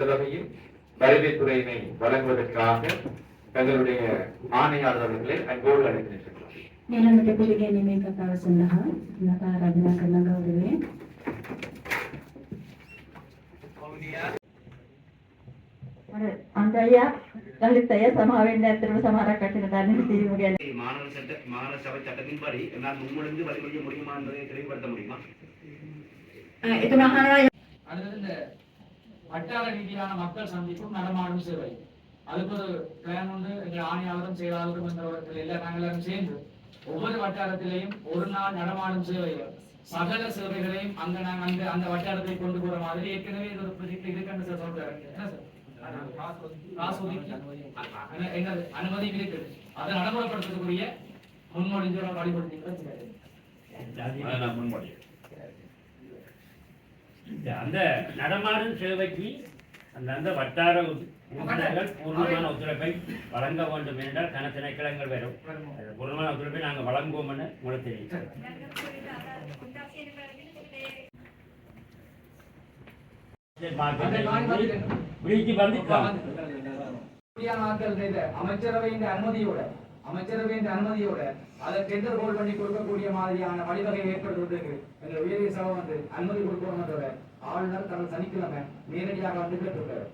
தலைமையில் கல்வித்துறையினை வழங்குவதற்காக தங்களுடைய ஆணையாளர்களை அன்போடு அழைக்கின்றனர் నేను అతిథులకి నిమిక కావసిన నాకు ఆరాధన కన్నా గౌరవే ಅಂದಯ್ಯ ಕಲಿತಯ್ಯ ಸಮಾವೇಂದ್ರ சபை சட்டத்தின்படி நான் முன்மொழிந்து வழிமொழிய முடியுமா என்பதை தெளிவுபடுத்த முடியுமா அடுத்தது இந்த வட்டார ரீதியான மக்கள் சந்திப்பும் நடமாடும் சேவை. அதுக்கு ஒரு பிளான் வந்து எங்கள் ஆணையாளரும் செயலாளரும் என்றவர்கள் எல்லாம் நாங்கள் எல்லாரும் சேர்ந்து ஒவ்வொரு வட்டாரத்திலையும் ஒரு நாள் நடமாடும் சேவை. சகல சேவைகளையும் அங்க நாங்க அங்க அந்த வட்டாரத்தை கொண்டு போற மாதிரி ஏற்கனவே இது ஒரு ப்ரொஜெக்ட் இருக்குன்னு சார் சொல்றாரு. அனுமதி இருக்கு அதை நடைமுறைப்படுத்தக்கூடிய முன்மொழிஞ்சோட வழிபடுத்தீங்களா முன்மொழி இந்த அந்த நடமாடும் சேவைக்கு அந்த அந்த வட்டார உறுப்பினர்கள் பூர்ணமான ஒத்துழைப்பை வழங்க வேண்டும் என்றால் கன திணைக்களங்கள் வரும். பூர்ணமான ஒத்துழைப்பை நாங்கள் வழங்குவோம் என உங்களுக்கு தெரியும் அமைச்சரவையின் அனுமதியோட அமைச்சரவையின் அனுமதியோட அதை டெண்டர் ஹோல்ட் பண்ணி கொடுக்கக்கூடிய மாதிரியான வழிவகை ஏற்படுத்துவதற்கு எங்க உயரிய சபை வந்து அனுமதி கொடுக்கணுன்றத ஆளுநர் கடந்த சனிக்கிழமை நேரடியாக வந்து கேட்டிருக்காரு.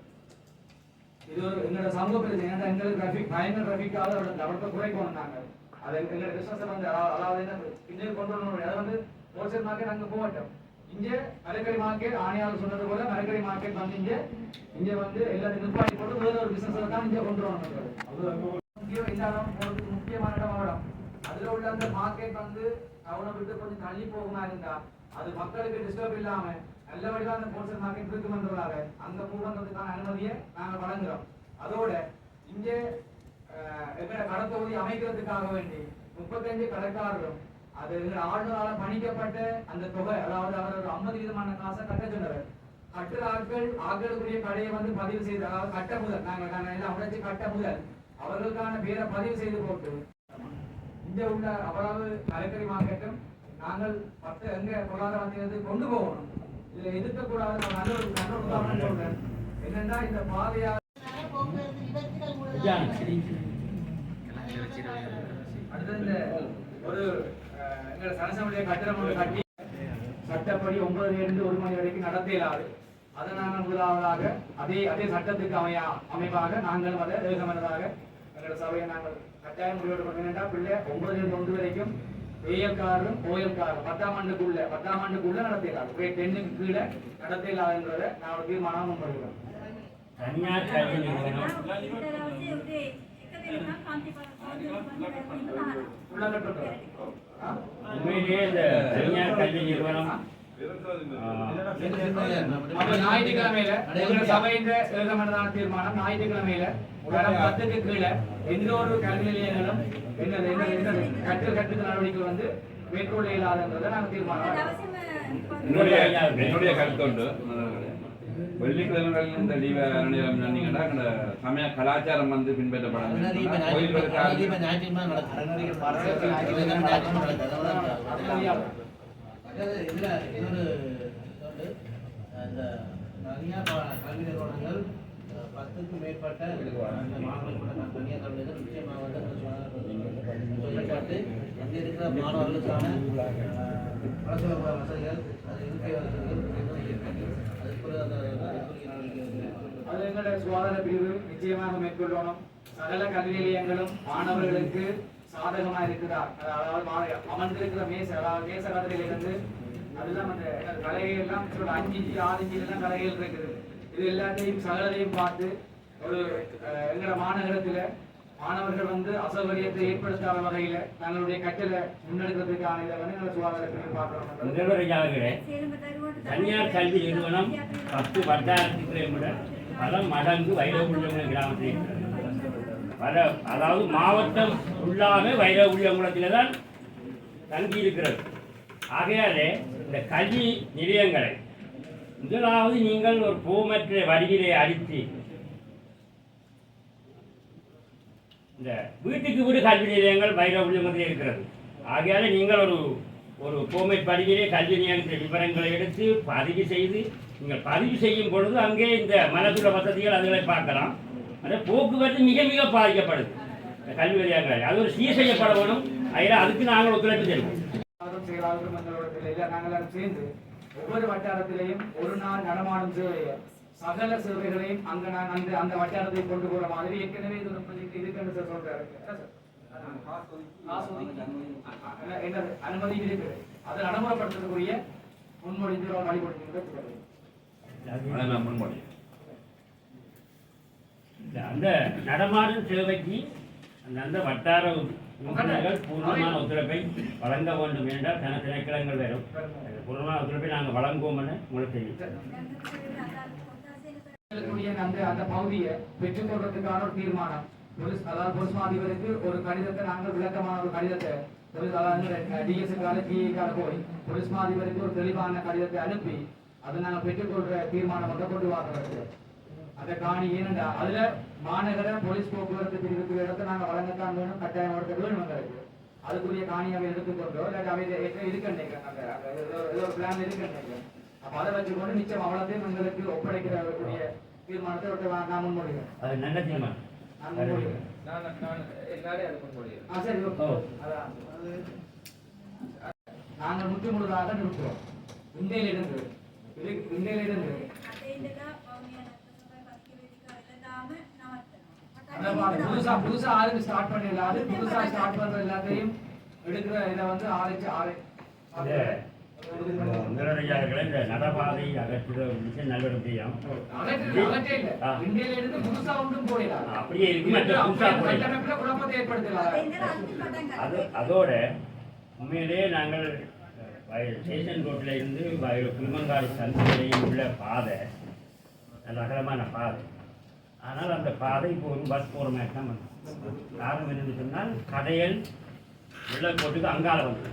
இது ஒரு எங்களோட சமூக பிரச்சனை ஏன்னா எங்களுக்கு டிராபிக் பயங்கர டிராபிக்காக அவர்கிட்ட குறைக்கணும் நாங்க அது எங்களோட பிசினஸ் வந்து அதாவது என்ன கொண்டு வரணும் அதை வந்து ஹோல்சேல் மார்க்கெட் அங்க போகட்டும். இங்கே மரக்கறி மார்க்கெட் ஆணையாளர் சொன்னது போல மரக்கறி மார்க்கெட் வந்து இங்கே இங்கே வந்து எல்லாத்தையும் நிர்வாகி போட்டு வேற ஒரு பிசினஸ் தான் இங்கே கொண்டு வரணும் முக்கியம் இல்லாம போகிறதுக்கு முக்கியமான இடம் இடம் அதுல உள்ள அந்த மார்க்கெட் வந்து அவனை விட்டு கொஞ்சம் தள்ளி போகுமா இருந்தா அது மக்களுக்கு டிஸ்டர்ப் இல்லாம நல்ல வழியா அந்த ஹோல்சேல் மார்க்கெட் இருக்குமென்றதாக அந்த மூவந்தத்துக்கான அனுமதியை நாங்க வழங்குறோம். அதோட இங்கே அஹ், எங்கட கடத்தொகுதி அமைக்கிறதுக்காக வேண்டி முப்பத்தஞ்சு கடைக்காரரும் அது ஆளுநரால் பணிக்கப்பட்ட அந்த தொகை அதாவது அவர் ஒரு ஐம்பது விதமான காசை கட்ட சொன்னவர். கட்டுற ஆட்கள் ஆட்களுக்குரிய கடையை வந்து பதிவு செய்து அதாவது கட்ட முதல் நாங்க நாங்கள் எல்லாம் உடைச்சு கட்ட முதல். அவர்களுக்கான பேரை பதிவு செய்து போட்டு இங்க உள்ள அவ்வளவு மரக்கறி மார்க்கெட்டும் நாங்கள் பத்து எங்க பொருளாதாரத்திலிருந்து கொண்டு போகணும். இதை எதிர்க்க கூடாது நான் நல்ல ஒரு நல்ல உதாரணம் சொல்றேன். என்னன்னா இந்த பாதையா அடுத்தது இந்த ஒரு அஹ், எங்க சனசமுடைய கட்டிடம் ஒன்று கட்டி சட்டப்படி ஒன்பதுல இருந்து ஒரு மணி வரைக்கும் நடத்த இயலாது அதை நாங்கள் முதலாவதாக அதே அதே சட்டத்துக்கு அமையா அமைவாக நாங்களும் அதை ஏகமனதாக எங்களோட சபையை நாங்கள் கட்டாயம் முடிவு பண்ணா பிள்ளை ஒன்பதுல ஒன்று வரைக்கும் ஏஎல்காரரும் ஓஎல்காரரும் பத்தாம் ஆண்டுக்குள்ள பத்தாம் ஆண்டுக்குள்ள நடத்த இயலாது ஒரே டென்னுக்கு கீழே நடத்த இயலாதுன்றதை நான் தீர்மானம் முன்வைக்கிறேன் தனியார் கல்வி நிறுவனம். உண்மையிலேயே இந்த தனியார் கல்வி நிறுவனம் ஞாயிற்றுக்கிழமையில சபையின் ஏகமனதான தீர்மானம் ஞாயிற்றுக்கிழமையில தரம் பத்துக்கு கீழே எந்த ஒரு கல்வி நிலையங்களும் கற்று கற்று நடவடிக்கை வந்து மேற்கொள்ள இயலாதுன்றதை நாங்க தீர்மானம் என்னுடைய வெள்ளிக்கிழமைகள் இந்த லீவ நேரம் சொன்னீங்கன்னா அந்த சமய கலாச்சாரம் வந்து பின்பற்றப்படும் அதாவது இதுல இன்னொரு இது இந்த தனியார் ப- கல்வி நிறுவனங்கள் பத்துக்கு பத்துக்கும் மேற்பட்ட அந்த மாணவர்களுக்கான தனியார் கல்வி நிறுவனம் நிச்சயமாக வந்து சொல்லப்பட்டு அங்கே இருக்கிற மாணவர்களுக்கான அஹ், வசதிகள் அது இருக்கை வசதிகள் அதுக்குரிய அது எங்களுடைய சுகாதார பிரிவு நிச்சயமாக மேற்கொள்ளணும். சகல கல்வி நிலையங்களும் மாணவர்களுக்கு சாதகமா இருக்குதா அதாவது அமர்ந்திருக்கிற மேச அதாவது மேச கதிரிலிருந்து அதெல்லாம் அந்த கலைகள் எல்லாம் அஞ்சு ஆறு இஞ்சி எல்லாம் கலைகள் இருக்குது. இது எல்லாத்தையும் சகலதையும் பார்த்து ஒரு அஹ், எங்களோட மாநகரத்துல மாணவர்கள் வந்து அசௌகரியத்தை ஏற்படுத்தாத வகையில தங்களுடைய கட்டளை முன்னெடுக்கிறதுக்கான இதை வந்து நம்ம சுகாதாரத்துக்கு பார்க்கிறோம். முதல்வரையாளர்களே தனியார் கல்வி நிறுவனம் பத்து வட்டாரத்துக்கு விட பல மடங்கு வைரவுள்ள கிராமத்தில் இருக்கிறது. வர அதாவது மாவட்டம் உள்ளாக வைரவுள்ளங்குளத்தில் தான் தங்கி இருக்கிறது ஆகையாலே இந்த கல்வி நிலையங்களை முதலாவது நீங்கள் ஒரு பூமற்ற வடிவிலே அடித்து இந்த வீட்டுக்கு வீடு கல்வி நிலையங்கள் வைரவுள்ளத்தில் இருக்கிறது. ஆகையால நீங்கள் ஒரு ஒரு கோமை பதிவிலே கல்வி நிலையத்தின் விவரங்களை எடுத்து பதிவு செய்து நீங்கள் பதிவு செய்யும் பொழுது அங்கே இந்த மனதுள்ள வசதிகள் அதுகளை பார்க்கலாம். அந்த போக்குவரத்து மிக மிக பாதிக்கப்படுது. கல்வி நிலையங்கள் அது ஒரு சீர் செய்யப்பட வேணும். அதில் அதுக்கு நாங்கள் ஒத்துழைப்பு தருவோம். செயலாளரும் எங்களோட இல்லை நாங்கள் சேர்ந்து ஒவ்வொரு வட்டாரத்திலையும் ஒரு நாள் நடமாடும் சேவையை சகல சேவைகளையும் அங்க நான் அந்த அந்த வட்டாரத்தை கொண்டு போற மாதிரி ஏற்கனவே இது ஒரு project இருக்குன்னு சார் சொல்றாரு. அனுமதி இருக்கு. அதை நடைமுறைப்படுத்துறதுக்குரிய முன்மொழிந்து வழிபடுத்தி அதை நான் முன்மொழி. அந்த நடமாடும் சேவைக்கு அந்த வட்டார உறுப்பினர்கள் பூர்ணமான ஒத்துழைப்பை வழங்க வேண்டும் என்றால் தன திணைக்களங்கள் வரும் பூர்ணமான ஒத்துழைப்பை நாங்கள் வழங்குவோம் என உங்களுக்கு தெரியும் அந்த அந்த பகுதியை பெற்றுக்கொள்றதுக்கான ஒரு தீர்மானம். போலீஸ் அதாவது போலீஸ் அதிபருக்கு ஒரு கடிதத்தை நாங்கள் விளக்கமான ஒரு கடிதத்தை போலீஸ் அதாவது டிஎஸ்கால டிஏக்கால போய் போலீஸ் அதிபருக்கு ஒரு தெளிவான கடிதத்தை அனுப்பி அதை நாங்கள் பெற்றுக்கொள்ற தீர்மானம் வந்து கொண்டு வாங்குறது அந்த காணி ஏனென்றா அதுல மாநகர போலீஸ் போக்குவரத்து பிரிவுக்கு இடத்தை நாங்கள் வழங்கத்தான் வேணும் கட்டாயம் கொடுக்க வேணும் எங்களுக்கு அதுக்குரிய காணி அவை எடுத்துக்கொண்டோ இல்லாட்டி அவை இருக்கு நினைக்கிறேன் ஏதோ ஏதோ ஒரு பிளான் இருக்கு நினைக்கிறேன் அப்ப அதை வச்சுக்கொண்டு நிச்சயம் அவ்வளோத்தையும் எங்களுக்கு ஒப்படைக்கிறக்கூடிய தீர்மானத்தை வா- நான் முன்மொழிகிறேன். அது நல்ல தீர்மானம் நான் முன்மொழிகிறேன். ஆ சரி. அதான். நாங்கள் முற்று முழுதாக நிறுத்துறோம் இந்தியிலிருந்து இது இந்தியிலிருந்து அந்த மாதிரி புதுசா புதுசா ஆளுக்கு ஸ்டார்ட் பண்ணிடலாது புதுசா ஸ்டார்ட் பண்ற எல்லாத்தையும் எடுக்கிற இதை வந்து ஆளைச்சு ஆளை முதலமைச்சர்களை இந்த நடபாதை அகற்றுகிற ஒரு விஷயம் நல்ல ஒரு விஷயம் அகற்று- அகற்றே இல்ல. ஆ. இந்தியில இருந்து புதுசா ஒன்றும் போயிடாது. அப்படியே இருக்கு அது அதோட உண்மையிலேயே நாங்கள் ஸ்டேஷன் ரோட்டில் இருந்து குருமங்காடு சந்தையிலேயும் உள்ள பாதை நல்ல அகலமான பாதை ஆனால் அந்த பாதை ஒரு பஸ் போகிற மாதிரி தான் வந்து. காரணம் என்னன்னு சொன்னால் கடையல் வெள்ளக்கோட்டுக்கு அங்கால வந்து.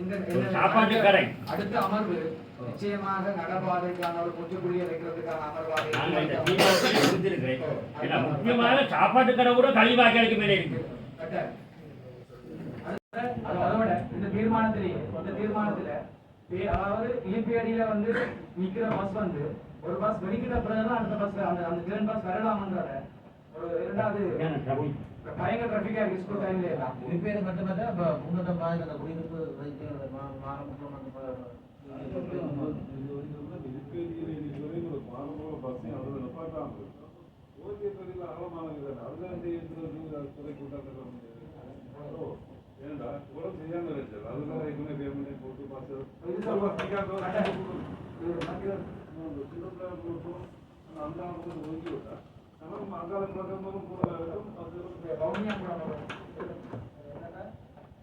இந்த ஒரு இந்த சாப்பாட்டு கடை. அடுத்த அமர்வு நிச்சயமாக நடபாதைக்கான ஒரு முற்றுப்புள்ளியை வைக்கிறதுக்கான அமர்வாக ஏன்னா முக்கியமாக சாப்பாட்டு கடை கூட கழிவாக்கிகளுக்கு மேலே இருக்கு. அதோட இந்த தீர்மானத்திலேயே இந்த தீர்மானத்துல அதாவது இலிப்பேடியில வந்து நிக்கிற பஸ் வந்து ஒரு பஸ் வெடிக்கிற பிறகுதான் அடுத்த பஸ் அந்த அந்த ட்ரெயின் பஸ் வரலாமன்றத ஒரு இரண்டாவது. பயங்கர டிராபிக்கா இருக்கு ஸ்கூல் டைம்ல எல்லாம். இது பேர் மட்டுமல்ல இப்போ முன்னூத்தம் பாதி அந்த குடியிருப்பு வைத்தியர்கள் மா மாறமுற்றம் அந்த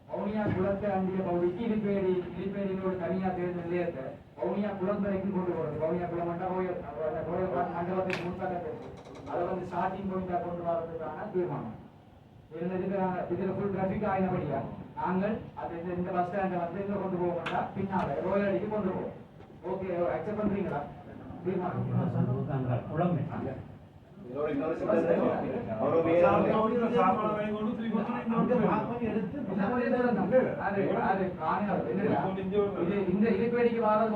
வவுனியா குளத்தை அண்டிய பகுதிக்கு இலிப்பேடி இலிப்பேடியோட தனியா தேர்ந்த நிலையத்தை வவுனியா குளம் வரைக்கும் கொண்டு போறது வவுனியா குளம் மண்டபத்துக்கு முன்பாக அதை வந்து ஸ்டார்டிங் பாயிண்டா கொண்டு வரதுக்கான தீர்மானம் இதுல ஃபுல் டிராபிக் ஆயினபடியா நாங்கள் அது இந்த இந்த பஸ் ஸ்டாண்டை வந்து இங்க கொண்டு போக மாட்டா பின்னால ரோயல் அடிக்கு கொண்டு போவோம் ஓகே அக்செப்ட் பண்றீங்களா தீர்மானம் அங்க இந்த மாதிரி வாரது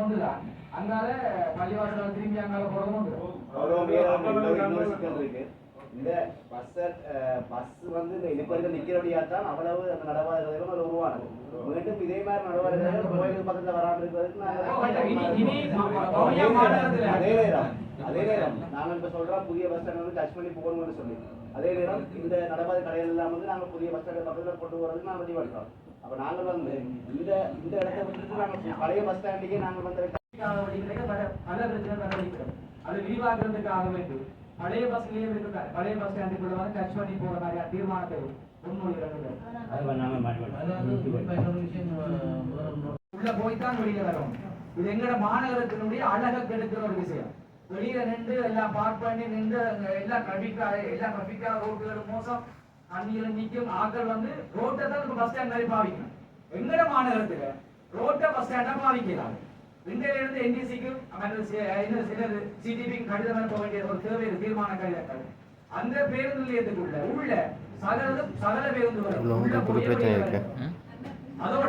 அங்கால திரும்பி அங்கால போறது ஒன்று இந்த பஸ் பஸ் வந்து இந்த இனிப்பர்கள் நிக்கிறபடியா தான் அவ்வளவு அந்த நடவாதங்களும் அது உருவானது. மீண்டும் இதே மாதிரி நடவாதங்கள் கோயிலுக்கு பக்கத்துல வராமல் இருக்கிறதுக்கு அதே நேரம் அதே நேரம் நாங்க இப்ப சொல்றோம் புதிய பஸ் ஸ்டாண்ட் வந்து டச் பண்ணி போகணும்னு சொல்லி. அதே நேரம் இந்த நடவாத கடைகள் எல்லாம் வந்து நாங்க புதிய பஸ் ஸ்டாண்ட் பக்கத்துல கொண்டு வரதுக்கு நாங்க ரெடி பண்றோம். அப்ப நாங்க வந்து இந்த இந்த இடத்தை விட்டுட்டு நாங்க பழைய பஸ் ஸ்டாண்டுக்கே நாங்க வந்து பல பிரச்சனை நடவடிக்கிறோம் அது விரிவாக்குறதுக்காக வேண்டி பழைய பஸ் நிலையம் இருக்கு பழைய பஸ் ஸ்டாண்டுக்குள்ள வந்து டச் பண்ணி போற மாதிரியான தீர்மானத்தை முதல்ல உள்ள போய் தான் வெளியில வரும். இது எங்கட மாநகரத்தினுடைய அழகை கெடுக்கிற ஒரு விஷயம். வெளியில நின்று எல்லாம் பார்க் பண்ணி நின்று அங்க எல்லாம் ட்ராபிக்கா எல்லாம் ட்ராபிக்கா ரோட்டுகள் மோசம். தண்ணியில நிக்கும் ஆட்கள் வந்து ரோட்டை தான் பஸ் ஸ்டாண்ட் மாதிரி பாவிக்கணும். எங்கட மாநகரத்துல ரோட்டை பஸ் ஸ்டாண்டா பாவிக்கலாம் இன்றையில இருந்து என்டிசிக்கு என்ன சிலது சிடிபிக்கு கடிதம் அனுப்ப வேண்டிய ஒரு தேவை தீர்மான கடிதங்கள். அந்த பேருந்து நிலையத்துக்குள்ள உள்ள சகல சகல பேருந்து வரும். உள்ள போய் வெளியே வரும். அதோட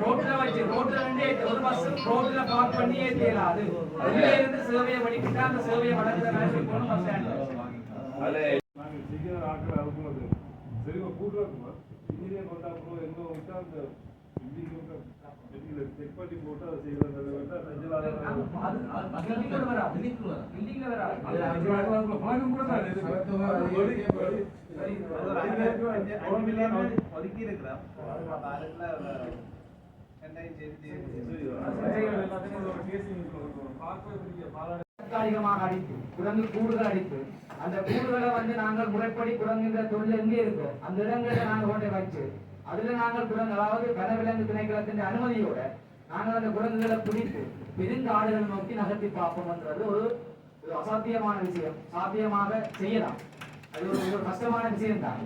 ரோட்ல வச்சு ரோட்ல நின்று ஒரு பஸ் ரோட்ல பார்க் பண்ணி ஏத்தியலாம் அது அதுல இருந்து சேவையை வடிக்கிட்டா அந்த சேவையை வளர்க்கிற மாதிரி போகணும் பஸ் ஸ்டாண்ட்ல அதில் நாங்க செய்கிற ஆட்கள் அனுப்புனது சரி கூட்டுறோம் இன்ஜினியர் வந்தா அப்புறம் எங்க விட்டா அந்த இன்ஜினியர் செக் பண்ணி போட்டு அதை செய்யறது தற்காலிகமாக அடித்து குரங்கு கூடுகள் அடித்து அந்த கூடுகளை வந்து நாங்கள் முறைப்படி குரங்குன்ற தொழில் எங்கே இருக்கோ? அந்த இடங்களில் நாங்கள் ஒன்றை வச்சு அதுல நாங்கள் குரங்கு அதாவது வனவிலங்கு திணைக்களத்தின் அனுமதியோட நாங்கள் அந்த குரங்குகளை பிடித்து ஆடுகளை நோக்கி நகர்த்தி பார்ப்போம்ன்றது என்றது ஒரு அசாத்தியமான விஷயம். சாத்தியமாக செய்யலாம். அது ஒரு ஒரு கஷ்டமான விஷயம் தான்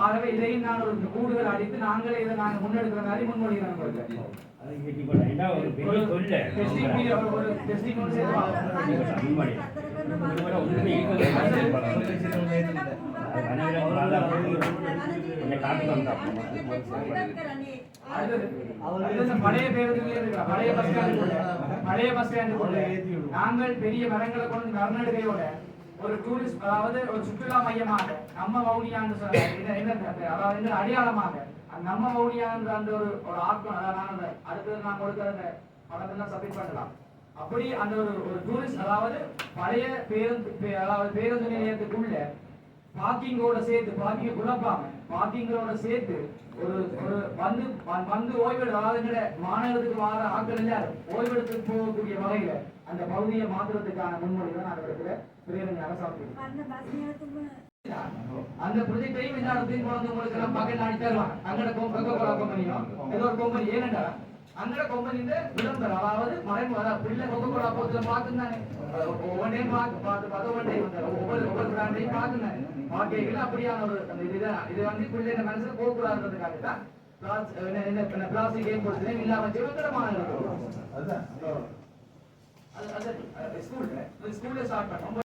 ஆகவே இதையும் நான் ஒரு கூடுகள் அடித்து நாங்களே இதை நாங்கள் முன்னெடுக்கிற மாதிரி முன்மொழிகிறோம் பழைய பழைய பஸ் ஸ்டாண்டுக்குள்ள பழைய பஸ் ஸ்டாண்டுக்குள்ள நாங்கள் பெரிய மரங்களை கொண்டு கர்நாடகையோட ஒரு டூரிஸ்ட் அதாவது ஒரு சுற்றுலா மையமாக நம்ம வவுனியான்னு சொல்ல என்ன அதாவது அடையாளமாக நம்ம மௌனியான்ற அந்த ஒரு ஒரு ஆக்கம் அதாவது அந்த அடுத்தது நான் கொடுக்குற அந்த படத்தெல்லாம் சப்மிட் பண்ணலாம். அப்படி அந்த ஒரு ஒரு டூரிஸ்ட் அதாவது பழைய பேருந்து பே- அதாவது பேருந்து நிலையத்துக்குள்ள பார்க்கிங்கோட சேர்த்து பார்க்கிங் குழப்பாம பார்க்கிங்களோட சேர்த்து ஒரு ஒரு வந்து வந்து ஓய்வெடு அதாவது எங்கட மாநகரத்துக்கு வர ஆட்கள் எல்லாரும் ஓய்வெடுத்து போகக்கூடிய வகையில அந்த பகுதியை மாற்றுறதுக்கான முன்மொழி தான் நான் இருக்கிற பேருந்து அரசாங்கம் அந்த ப்ரொஜெக்டையும் இந்த இடத்தையும் கொண்டு உங்களுக்கு எல்லாம் பக்கெட் அடிச்சு தருவாங்க. அங்கட கொக்கோ கோலா கம்பெனியும் ஏதோ ஒரு கம்பெனி ஏனண்டா? அங்கட கம்பெனியில விளம்பரம் அதாவது மறைமு அதாவது பிள்ளை கொக்கோ கோலா போத்துல பார்த்துந்தானே ஒவ்வொன்றையும் பார்த்து பார்த்து பார்த்து ஒவ்வொரு ஒவ்வொரு ஒவ்வொரு பிராண்டையும் பார்த்துந்தானே பார்க்கைகள் அப்படியான ஒரு அந்த இதுதான். இது வந்து பிள்ளைங்க மனசுல போகக்கூடாதுன்றதுக்காக தான் பிளாஸ்டிக் கேம் கொடுத்து இல்லாம சிவகரமான அது அது ஸ்கூல்ல ஸ்கூல்ல ஸ்டார்ட் பண்ணோம்.